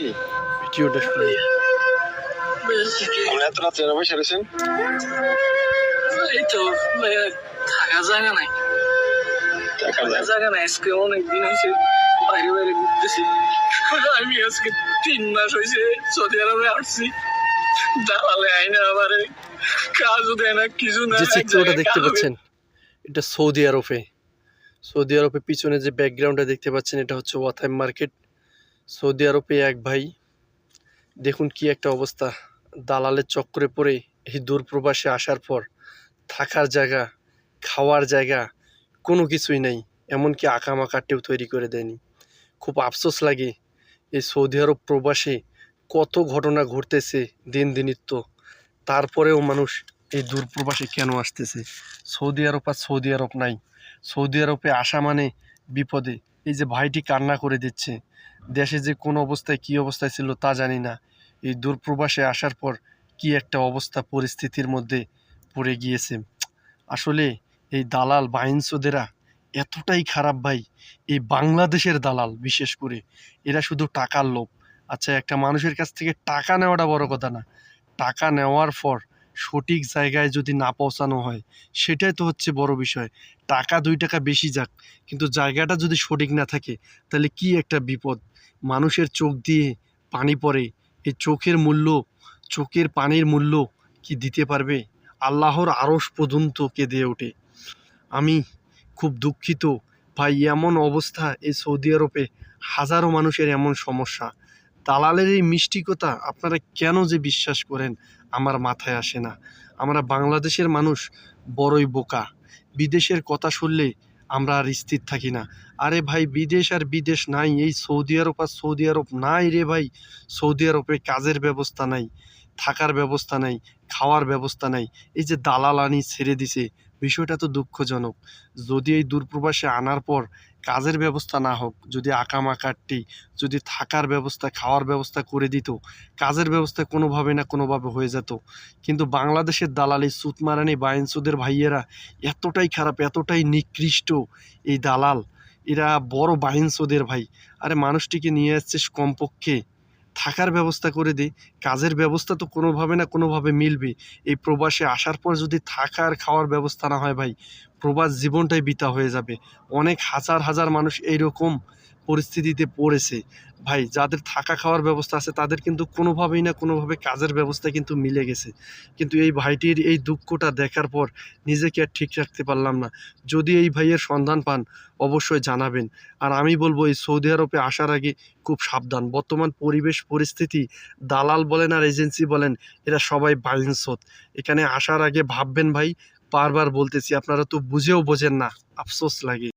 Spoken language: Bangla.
কি ভিডিওটা শুনি আপনি এত রাত্রে এরা বসে রয়েছেন? এই তো থাকা জায়গা নাই। থাকা জায়গা? নাই আজকে অনেক দিন হয়েছে বাইরে বাইরে ঘুরতেছি। আমি আজকে তিন মাস হয়েছে সৌদি আরবে আসছি। দালালে আইনা আমারে কাজও দেয় না কিছু না যে চিত্রটা দেখতে পাচ্ছেন এটা সৌদি আরবে। সৌদি আরবে পিছনে যে ব্যাকগ্রাউন্ডটা দেখতে পাচ্ছেন এটা হচ্ছে ওয়াথাইম মার্কেট। সৌদি আরবে এক ভাই, দেখুন কি একটা অবস্থা। দালালের চক্করে পড়ে এই দূর প্রবাসে আসার পর থাকার জায়গা, খাওয়ার জায়গা, কোনো কিছুই নেই। এমনকি আঁকামাকাটেও তৈরি করে দেয়নি। খুব আফসোস লাগে এই সৌদি আরব প্রবাসে কত ঘটনা ঘটতেছে দিন দিনিত্য তারপরেও মানুষ এই দূর প্রবাসে কেন আসতেছে? সৌদি আরব আর সৌদি আরব নাই। সৌদি আরবে আসা মানে বিপদে। এই যে ভাইটি কান্না করে দিচ্ছে, দেশে যে কোন অবস্থায় কি অবস্থায় ছিল তা জানি না। এই দূরপ্রবাসে আসার পর কি একটা অবস্থা পরিস্থিতির মধ্যে পড়ে গিয়েছে। আসলে এই দালাল বাইনসোদেরা এতটাই খারাপ ভাই, এই বাংলাদেশের দালাল বিশেষ করে, এরা শুধু টাকার লোভ। আচ্ছা একটা মানুষের কাছ থেকে টাকা নেওয়াটা বড় কথা না, টাকা নেওয়ার পর সঠিক জায়গায় যদি না পৌঁছানো হয়, সেটাই তো হচ্ছে বড় বিষয়। টাকা দুই টাকা বেশি যাক, কিন্তু জায়গাটা যদি সঠিক না থাকে, তাহলে কি একটা বিপদ? মানুষের চোখ দিয়ে পানি পড়ে এই চোখের মূল্য, চোখের পানির মূল্য কি দিতে পারবে? আল্লাহর আরস পর্যন্ত কেঁদে ওঠে। আমি খুব দুঃখিত। ভাই, এমন অবস্থা এই সৌদি আরবে হাজারো মানুষের এমন সমস্যা। দালালের এই মিষ্টি কথা আপনারা কেন যে বিশ্বাস করেন আমার মাথায় আসে না। আমরা বাংলাদেশের মানুষ বড়ই বোকা। বিদেশের কথা শুনলে আমরা আর স্থির থাকি না। আরে ভাই, বিদেশ আর বিদেশ নাই। এই সৌদি আরব আর সৌদি আরব নাই রে ভাই। সৌদি আরবে কাজের ব্যবস্থা নাই, থাকার ব্যবস্থা নাই, খাওয়ার ব্যবস্থা নাই। এই যে দালাল আনি ছেড়ে দিছে বিষয়টা তো দুঃখজনক। যদি এই দূরপ্রবাসে আনার পর কাজের ব্যবস্থা না হোক, যদি আকামাকাটটি যদি থাকার ব্যবস্থা, খাওয়ার ব্যবস্থা করে দিত, কাজের ব্যবস্থা কোনোভাবে না কোনোভাবে হয়ে যেত। কিন্তু বাংলাদেশের দালালি সুতমারানি বাইনসুদের ভাইয়েরা এতটাই খারাপ, এতটাই নিকৃষ্ট এই দালাল। এরা বড় বাইনসোদের ভাই। আরে মানুষটিকে নিয়ে আসছিস কমপক্ষে থাকার ব্যবস্থা করে দিই। কাজের ব্যবস্থা তো কোনোভাবে না কোনোভাবে মিলবে এই প্রবাসে আসার পর যদি থাকার খাওয়ার ব্যবস্থা না হয় ভাই, প্রবাস জীবনটাই বিতা হয়ে যাবে। অনেক হাজার হাজার মানুষ এইরকম পরিস্থিতিতে পড়েছে। ভাই, যাদের থাকা খাওয়ার ব্যবস্থা আছে, তাদের কিন্তু কোনোভাবেই না কোনোভাবে কাজের ব্যবস্থা কিন্তু মিলে গেছে। কিন্তু এই ভাইটির এই দুঃখটা দেখার পর নিজেকে আর ঠিক রাখতে পারলাম না। যদি এই ভাইয়ের সন্ধান পান, অবশ্যই জানাবেন। আর আমি বলব, এই সৌদি আরবে আসার আগে খুব সাবধান। বর্তমান পরিবেশ, পরিস্থিতি, দালাল বলেন আর এজেন্সি বলেন, এরা সবাই বাইনসত এখানে আসার আগে ভাববেন ভাই, বারবার বলতেছি, আপনারা তো বুঝেও বোঝেন না। আফসোস লাগে।